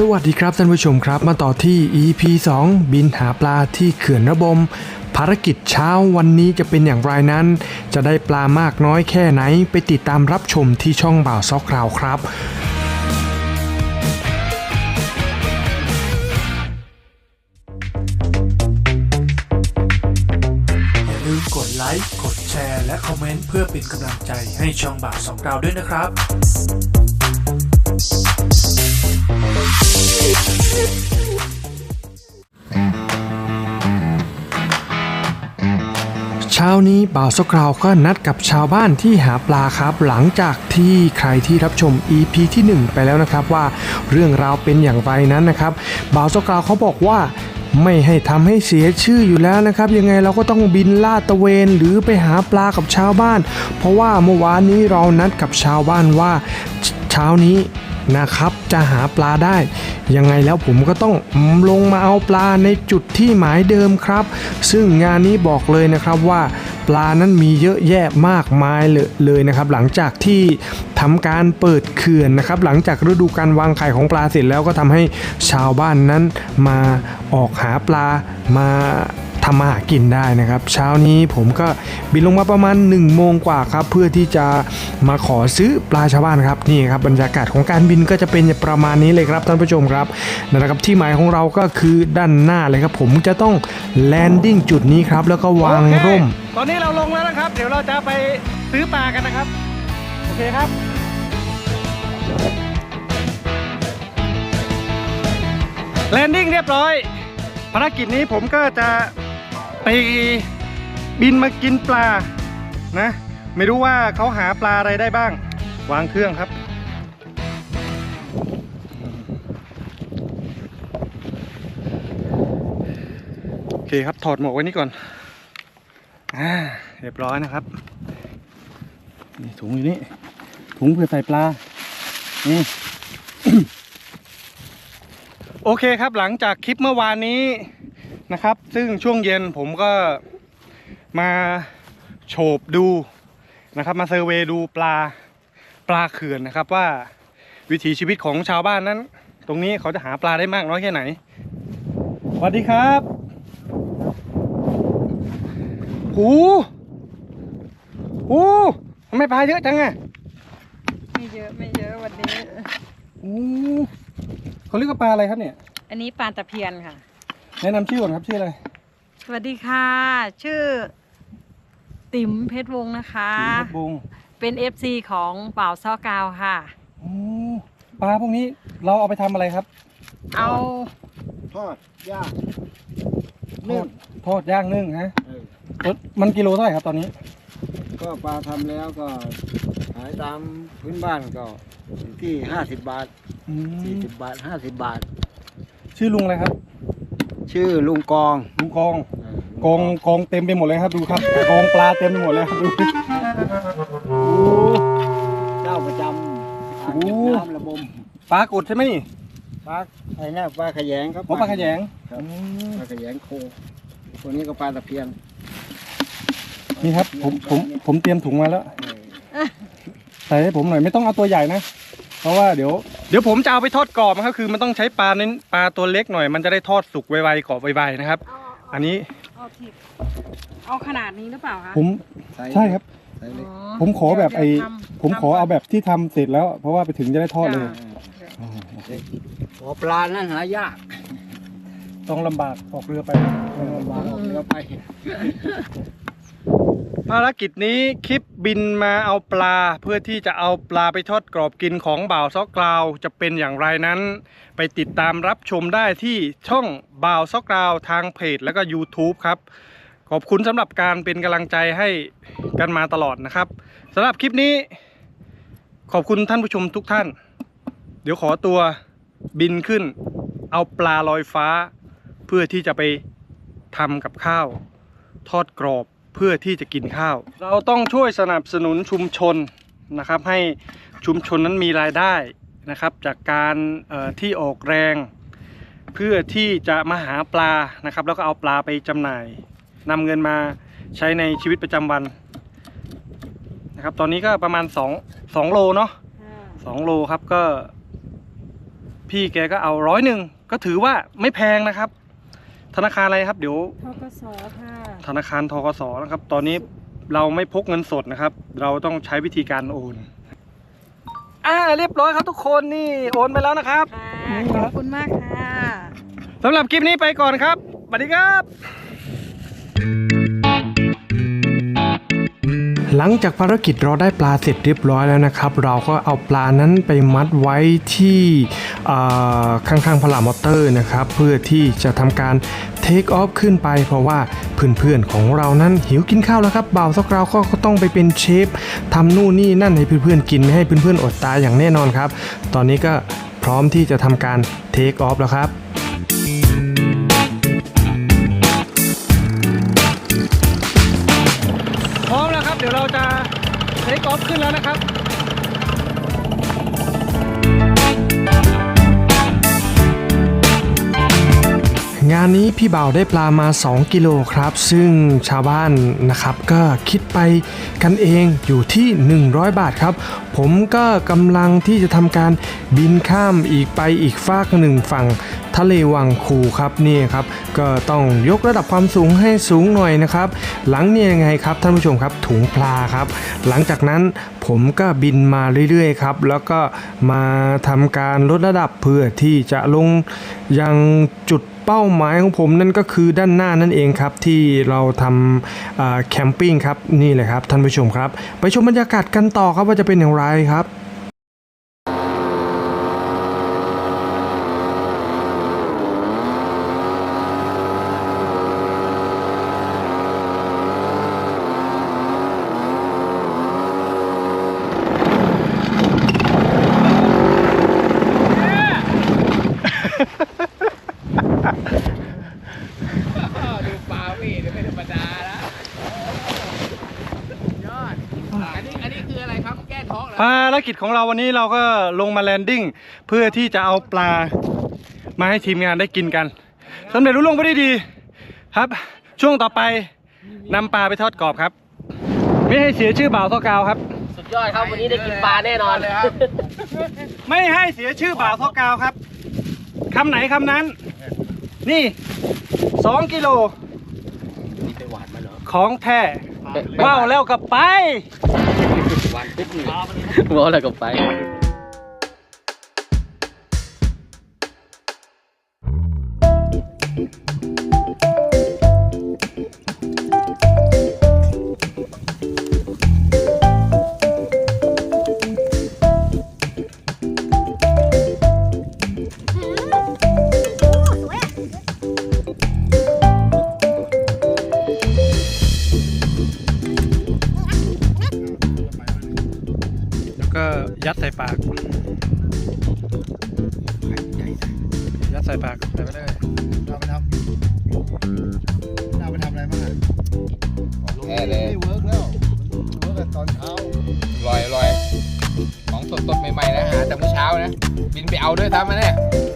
สวัสดีครับท่านผู้ชมครับ มาต่อที่ EP 2 บินหาปลาที่เขื่อนระบม ภารกิจเช้าวันนี้จะเป็นอย่างไรนั้น จะได้ปลามากน้อยแค่ไหน ไปติดตามรับชมที่ช่องบ่าวซอกราวครับอย่าลืมกดไลค์กดแชร์ และคอมเมนต์เพื่อเป็นกำลังใจให้ช่องบ่าวสองดาวด้วยนะครับ เช้านี้บ่าวสกราวก็นัดกับชาวบ้านที่หาปลาครับ หลังจากที่ใครที่รับชม EP ที่ 1 ไปแล้วนะครับว่าเรื่องราวเป็นอย่างไรนั้นนะครับบ่าวสกราวเขาบอกว่าไม่ให้ทำให้เสียชื่ออยู่แล้วนะครับ ยังไงเราก็ต้องบินลาดตะเวนหรือไปหาปลากับชาวบ้าน เพราะว่าเมื่อวานนี้เรานัดกับชาวบ้านว่าเช้านี้ นะครับ จะหาปลาได้ ยังไงแล้วผมก็ต้องลงมาเอาปลาในจุดที่หมายเดิมครับ ซึ่งงานนี้บอกเลยนะครับว่าปลานั้นมีเยอะแยะมากมายเลยเลยนะครับ หลังจากที่ทำการเปิดเขื่อนนะครับ หลังจากฤดูการวางไข่ของปลาเสร็จแล้วก็ทำให้ชาวบ้านนั้นมาออกหาปลามา ทำมาหากินได้นะครับ เช้านี้ผมก็บินลงมาประมาณ1โมงกว่าครับเพื่อที่จะมาขอซื้อปลาชาวบ้านครับนี่ครับบรรยากาศของการบินก็จะเป็นประมาณนี้เลยครับท่านผู้ชมครับนะครับที่หมายของเราก็คือด้านหน้าเลยครับผมจะต้องแลนดิ้งจุดนี้ครับแล้วก็วางร่ม ตอนนี้เราลงแล้วนะครับ เดี๋ยวเราจะไปซื้อปลากันนะครับ โอเคครับแลนดิ้งเรียบร้อย ภารกิจนี้ผมก็จะ ไปบินมากินปลานะ ไม่รู้ว่าเขาหาปลาอะไรได้บ้าง วางเครื่องครับ โอเคครับถอดหมวกไว้นี่ก่อนอ่าเรียบร้อยนะครับนี่ถุงอยู่นี่ถุงเพื่อใส่ปลานี่โอเคครับหลังจากคลิปเมื่อวานนี้ นะครับ ซึ่งช่วงเย็นผมก็มาโฉบดูนะครับ มาเซอร์เวย์ดูปลาปลาเขื่อนนะครับว่าวิถีชีวิตของชาวบ้านนั้น ตรงนี้เขาจะหาปลาได้มากน้อยแค่ไหนสวัสดีครับหูหูทำไมปลาเยอะจังอะไม่เยอะไม่เยอะวันนี้หูเขาเรียกว่าปลาอะไรครับเนี่ย อันนี้ปลาตะเพียนค่ะ แนะนำชื่อก่อนครับชื่ออะไรสวัสดีค่ะ ชื่อ ติ๋มเพชรวงศ์นะคะ สีพัดบุงเป็น FC ของบ่าวซ้อกาวค่ะ โอ้ปลาพวกนี้เราเอาไปทำอะไรครับเอาทอดย่างทอดทอดย่างนึ่งฮะเออรสมันกิโลเท่าไหร่ครับตอนนี้ก็ปลาทำแล้วก็ขายตามพื้นบ้านก็อยู่ที่ห้าสิบบาท อืมสี่สิบบาทห้าสิบบาท ชื่อลุงอะไรครับ ชื่อลุงกองลุงกองเออกองกองเต็มไปหมดเลยครับดูครับกองปลาเต็มไปหมดเลยครับดูเจ้าประจำอ่างเก็บโอ้น้ำระบมปลากดใช่ไหมนี่ปลาไอ้น่ะปลาขยงครับโอ้ปลาขยงครับอืมปลาขยงโคตัวนี้ก็ปลาตะเพียนนี่ครับผมผมผมเตรียมถุงมาแล้วเออใส่ให้ผมหน่อยไม่ต้องเอาตัวใหญ่นะ เพราะว่าเดี๋ยวเดี๋ยวผมจะเอาไปทอดกรอบนะครับคือมันต้องใช้ปลาเน้นปลาตัวเล็กหน่อย มันจะได้ทอดสุกไวๆกรอบไวๆนะครับ อันนี้เอาทิเอาขนาดนี้หรือเปล่าคะผมใส่ใช่ครับใส่เลยอ๋อผมขอแบบไอเดี๋ยวทำผมขอเอาแบบที่ทำเสร็จแล้ว เพราะว่าไปถึงจะได้ทอดเลยจ้ะอ๋อขอปลานั้นหายากต้องลำบากออกเรือไปปลาออกเรือไป ภารกิจนี้คลิปบินมาเอาปลาเพื่อที่จะเอาปลาไปทอดกรอบกินของบ่าวซอกกราว จะเป็นอย่างไรนั้น ไปติดตามรับชมได้ที่ช่องบ่าวซอกกราวทางเพจแล้วก็ YouTube ครับ ขอบคุณสำหรับการเป็นกำลังใจให้กันมาตลอดนะครับสำหรับคลิปนี้ ขอบคุณท่านผู้ชมทุกท่าน เดี๋ยวขอตัวบินขึ้น เอาปลาลอยฟ้า เพื่อที่จะไปทำกับข้าว ทอดกรอบ เพื่อที่จะกินข้าว เราต้องช่วยสนับสนุนชุมชนนะครับ ให้ชุมชนนั้นมีรายได้นะครับ จากการเอ่อที่ออกแรง เพื่อที่จะมาหาปลานะครับ แล้วก็เอาปลาไปจำหน่ายนำเงินมาใช้ในชีวิตประจำวันนะครับ ตอนนี้ก็ประมาณ2 2โลเนาะอ่า2โลครับก็ พี่แกก็เอาร้อยหนึ่งก็ถือว่าไม่แพงนะครับ ธนาคารอะไรครับเดี๋ยวทกสค่ะธนาคารทกสนะครับ ตอนนี้เราไม่พกเงินสดนะครับ เราต้องใช้วิธีการโอน อ่าเรียบร้อยครับทุกคนนี่โอนไปแล้วนะครับ ค่ะขอบคุณมากค่ะ สำหรับคลิปนี้ไปก่อนครับสวัสดีครับ หลังจากภารกิจเราได้ปลาเสร็จเรียบร้อยแล้วนะครับ เราก็เอาปลานั้นไปมัดไว้ที่ข้างๆพลามอเตอร์นะครับ เพื่อที่จะทำการเทคออฟขึ้นไป เพราะว่าเพื่อนๆของเรานั้นหิวกินข้าวแล้วครับบ่าวสักเราก็ต้องไปเป็นเชฟทำนู่นนี่นั่นให้เพื่อนๆกินไม่ให้เพื่อนๆอดตายอย่างแน่นอนครับ ตอนนี้ก็พร้อมที่จะทำการเทคออฟแล้วครับ ดี๋ยวเราจะเทคออฟขึ้นแล้วนะครับ งานนี้พี่บ่าวได้ปลามา 2 กิโลครับ ซึ่งชาวบ้านนะครับ ก็คิดไปกันเองอยู่ที่ 100 บาทครับ ผมก็กำลังที่จะทำการบินข้ามอีกไปอีกฟากหนึ่งฝั่งทะเลวังคูครับนี่ครับ ก็ต้องยกระดับความสูงให้สูงหน่อยนะครับ หลังเนี่ยยังไงครับท่านผู้ชมครับถุงปลาครับ หลังจากนั้นผมก็บินมาเรื่อยๆครับ แล้วก็มาทำการลดระดับเพื่อที่จะลงยังจุด เป้าหมายของผมนั่นก็คือด้านหน้านั่นเองครับ ที่เราทำแคมปิ้งครับนี่แหละครับท่านผู้ชมครับ ไปชมบรรยากาศกันต่อครับว่าจะเป็นอย่างไรครับ ดูปลาพี่ไม่ธรรมดาแล้วยอด อันนี้อันนี้คืออะไรครับ แก้ท้องเหรอ ภารกิจของเราวันนี้เราก็ลงมาแลนดิ้งเพื่อที่จะเอาปลามาให้ทีมงานได้กินกันสำเร็จรุ่ล่วงไปได้ดีครับ ช่วงต่อไปนำปลาไปทอดกรอบครับ ไม่ให้เสียชื่อบ่าวทอกาวครับ สุดยอดครับวันนี้ได้กินปลาแน่นอนเลยครับไม่ให้เสียชื่อบ่าวทอกาวครับคำไหนคำนั้น นี่สองกิโลนี่ไปหวานมาเหรอของแท้ว้าวแล้วกับไป หวาน ยัดใส่ปากยัดใส่ปากใส่ไปเลยเราไปทำเราไปทำอะไรบ้างอะแน่เลยนี่เวิร์กแล้วเวิร์กกันตอนเช้าลอยลอยของสดสดๆใหม่ๆนะหาแต่เมื่อเช้านะ บินไปเอาด้วยซ้ำนะเนี่ยเ